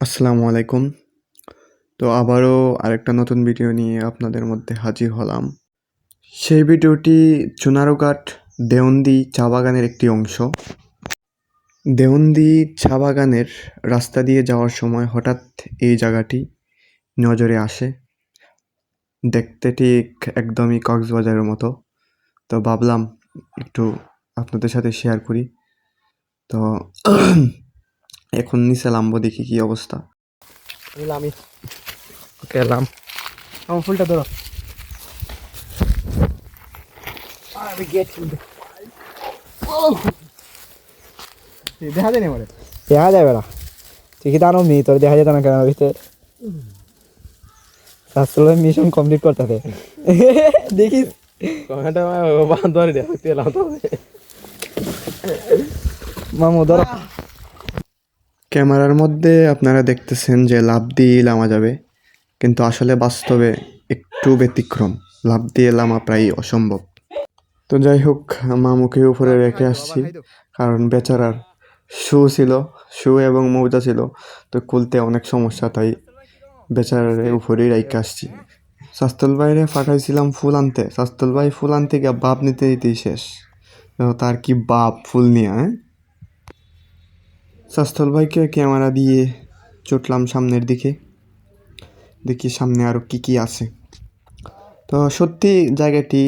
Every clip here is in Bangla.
আসসালামু আলাইকুম। তো আবারও আরেকটা নতুন ভিডিও নিয়ে আপনাদের মধ্যে হাজির হলাম। সেই ভিডিওটি চুনারুঘাট দেওন্দি চা বাগানের একটি অংশ। দেওন্দি চা বাগানের রাস্তা দিয়ে যাওয়ার সময় হঠাৎ এই জায়গাটি নজরে আসে। দেখতে ঠিক একদমই কক্সবাজারের মতো। তো ভাবলাম একটু আপনাদের সাথে শেয়ার করি। তো এখন নিচে নামবো দেখি কি অবস্থা। আমি ওকে আমার ফুলটা ধরো। দেখা যায় না দেখা যাবে না তুই কি জানো মি তোর দেখা যেত না কেন? ভিতরে আসলে মিশন কমপ্লিট করতে দেখিস। কমেন্টে তো মামু ধরো। ক্যামেরার মধ্যে আপনারা দেখতেছেন যে লাভ দিয়ে লামা যাবে, কিন্তু আসলে বাস্তবে একটু ব্যতিক্রম। লাভ দিয়ে লামা প্রায় অসম্ভব। তো যাই হোক, মামুকে উপরে রেখে আসছি, কারণ বেচারার শু ছিল, শু এবং মৌজা ছিল, তো খুলতে অনেক সমস্যা, তাই বেচারার উপরেই রেখে আসছি। শাস্তল বাইরে পাঠাইছিলাম ফুল আনতে। শাস্তল ভাই ফুল আনতে গিয়ে বাপ নিতে দিতেই শেষ। তার কি বাপ ফুল নিয়ে হ্যাঁ? শাস্তল ভাইকে ক্যামেরা দিয়ে চটলাম সামনের দিকে। দেখি সামনে আরও কী কী আছে। তো সত্যি জায়গাটি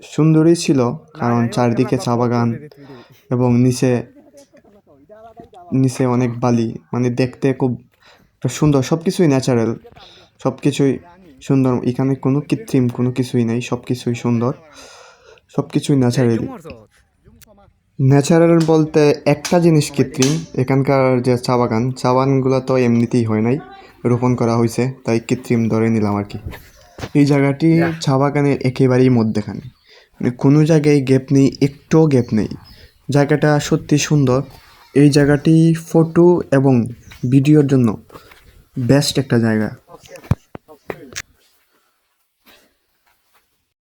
সুন্দরই ছিল কারণ চারদিকে চা বাগান এবং নিচে নিচে অনেক বালি। মানে দেখতে খুব সুন্দর সব কিছুই ন্যাচারাল সব কিছুই সুন্দর। এখানে কোনো কৃত্রিম কোনো কিছুই নেই সব কিছুই সুন্দর সব কিছুই ন্যাচারালি ন্যাচারাল বলতে একটা জিনিস কৃত্রিম এখানকার যে চা বাগান চা বাগানগুলো তো এমনিতেই হয় নাই রোপণ করা হয়েছে তাই কৃত্রিম ধরে নিলাম আর কি। এই জায়গাটি চা বাগানের একেবারেই মধ্যেখানে। মানে কোনো জায়গায় গ্যাপ নেই একটুও গ্যাপ নেই। জায়গাটা সত্যি সুন্দর। এই জায়গাটি ফটো এবং ভিডিওর জন্য বেস্ট একটা জায়গা।